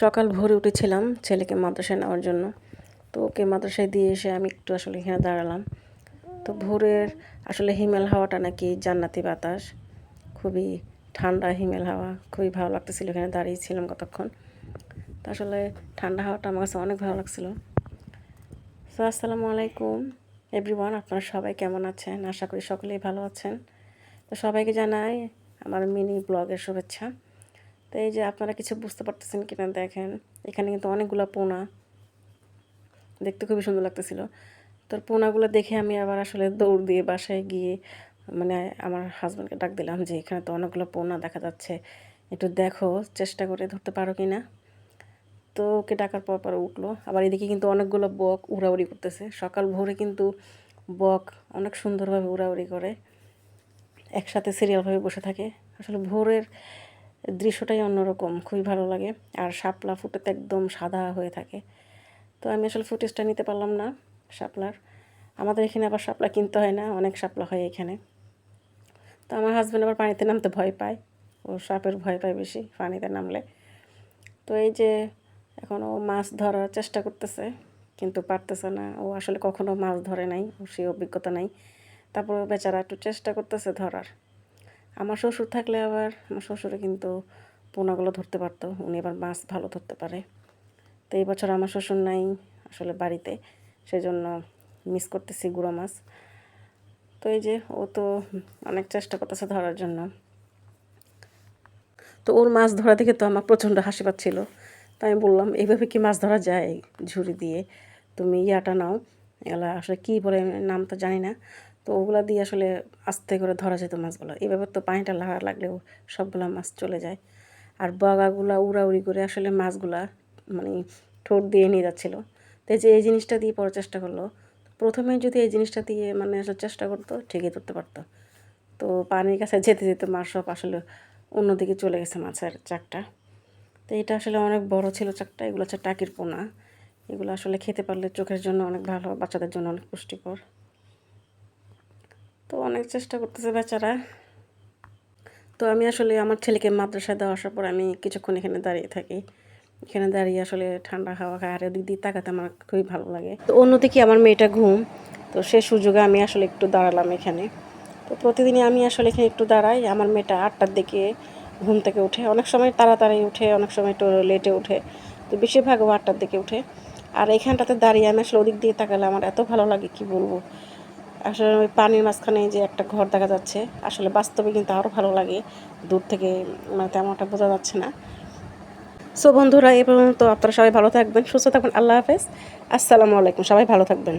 সকাল ভোরে উঠেছিলাম ছেলেকে মাদ্রাসায় নেওয়ার জন্য। তো ওকে মাদ্রাসায় দিয়ে এসে আমি একটু আসলে এখানে দাঁড়ালাম। তো ভোরের আসলে হিমেল হাওয়াটা নাকি জান্নাতি বাতাস। খুবই ঠান্ডা হিমেল হাওয়া, খুবই ভালো লাগতেছিল এখানে দাঁড়িয়েছিলাম কতক্ষণ। তো আসলে ঠান্ডা হাওয়াটা আমার কাছে অনেক ভালো লাগছিল। তো আসসালামু আলাইকুম। এভরিওয়ান, আপনারা সবাই কেমন আছেন? আশা করি সকলেই ভালো আছেন। তো সবাইকে জানাই আমার মিনি ব্লগের শুভেচ্ছা। তো এই যে আপনারা কিছু বুঝতে পারতেছেন কিনা দেখেন, এখানে কিন্তু অনেকগুলো পোনা। দেখতে খুবই সুন্দর লাগতেছিল। তো পোনাগুলো দেখে আমি আবার আসলে দৌড় দিয়ে বাসায় গিয়ে মানে আমার হাজব্যান্ডকে ডাক দিলাম যে, এখানে তো অনেকগুলো পোনা দেখা যাচ্ছে। একটু দেখো, চেষ্টা করে ধরতে পারো কি না তো ওকে ডাকার পর পর উঠল। আবার এদিকে কিন্তু অনেকগুলো বক উড়াউড়ি করতেছে। সকাল ভোরে কিন্তু বক অনেক সুন্দরভাবে উড়াউড়ি করে। একসাথে সিরিয়ালভাবে বসে থাকে। আসলে ভোরের দৃশ্যটাই অন্যরকম, খুবই ভালো লাগে। আর শাপলা ফুটেতে একদম সাদা হয়ে থাকে। তো আমি আসলে ফুটেজটা নিতে পারলাম না শাপলার। আমাদের এখানে আবার শাপলা কিনতে হয় না, অনেক শাপলা হয় এখানে। তো আমার হাজব্যান্ড আবার পানিতে নামতে ভয় পায়। ও সাপের ভয় পায় বেশি পানিতে নামলে। তো এই যে এখন ও মাছ ধরার চেষ্টা করতেছে, কিন্তু পারতেছে না। ও আসলে কখনো মাছ ধরে নাই, ও সে অভিজ্ঞতা নাই। তারপর বেচারা একটু চেষ্টা করতেছে ধরার। আমার শ্বশুর থাকলে আবার আমার শ্বশুরে কিন্তু পোনাগুলো ধরতে পারতো, উনি এবার মাছ ভালো ধরতে পারে। তো এই বছর আমার শ্বশুর নাই আসলে বাড়িতে, সেজন্য মিস করতেছি গুঁড়ো মাছ। তো এই যে ও তো অনেক চেষ্টা করতেছে ধরার জন্য। তো ওর মাছ ধরা দেখে তো আমার প্রচণ্ড হাসি পাচ্ছিল। তো আমি বললাম, এইভাবে কি মাছ ধরা যায় ঝুড়ি দিয়ে? তুমি ইয়াটা নাও। এগুলা আসলে কী বলে নাম তো জানি না। তো ওগুলা দিয়ে আসলে আস্তে করে ধরা যেত মাছগুলো। এভাবে তো পানিটা লাগা লাগলেও সবগুলা মাছ চলে যায়। আর বগাগুলা উড়াউড়ি করে আসলে মাছগুলা মানে ঠোঁট দিয়ে নিয়ে যাচ্ছিল। তো যে এই জিনিসটা দিয়ে পরে চেষ্টা করল। প্রথমে যদি এই জিনিসটা দিয়ে মানে আসলে চেষ্টা করতো, ঠিকই ধরতে পারতো। তো পানির কাছে যেতে যেতে মাছ সব আসলে অন্যদিকে চলে গেছে মাছের চাকটা। তো এটা আসলে অনেক বড় ছিল চাকটা। এগুলো হচ্ছে টাকির পোনা। এগুলো আসলে খেতে পারলে চোখের জন্য অনেক ভালো, বাচ্চাদের জন্য অনেক পুষ্টিকর। তো অনেক চেষ্টা করতেছে বেচারা। তো আমি আসলে আমার ছেলেকে মাদ্রাসায় দেওয়া আসার পর আমি কিছুক্ষণ এখানে দাঁড়িয়ে থাকি। এখানে দাঁড়িয়ে আসলে ঠান্ডা হাওয়া খায়, আর ওদিক দিয়ে তাকাতে আমার খুবই ভালো লাগে। তো অন্যদিকে আমার মেয়েটা ঘুম, তো সে সুযোগে আমি আসলে একটু দাঁড়ালাম এখানে। তো প্রতিদিনই আমি আসলে এখানে একটু দাঁড়াই, আমার মেয়েটা আটটার দিকে ঘুম থেকে উঠে, অনেক সময় তাড়াতাড়ি উঠে, অনেক সময় একটু লেটে উঠে। তো বেশিরভাগ ও আটটার দিকে উঠে। আর এখানটাতে দাঁড়িয়ে আমি আসলে ওদিক দিয়ে তাকালে আমার এত ভালো লাগে, কি বলব? আসলে ওই পানির মাঝখানে যে একটা ঘর দেখা যাচ্ছে, আসলে বাস্তবে কিন্তু আরও ভালো লাগে। দূর থেকে মানে তেমনটা বোঝা যাচ্ছে না। সো বন্ধুরা, এ পর্যন্ত আপনারা সবাই ভালো থাকবেন, সুস্থ থাকবেন, আল্লাহ হাফেজ। আসসালামু আলাইকুম, সবাই ভালো থাকবেন।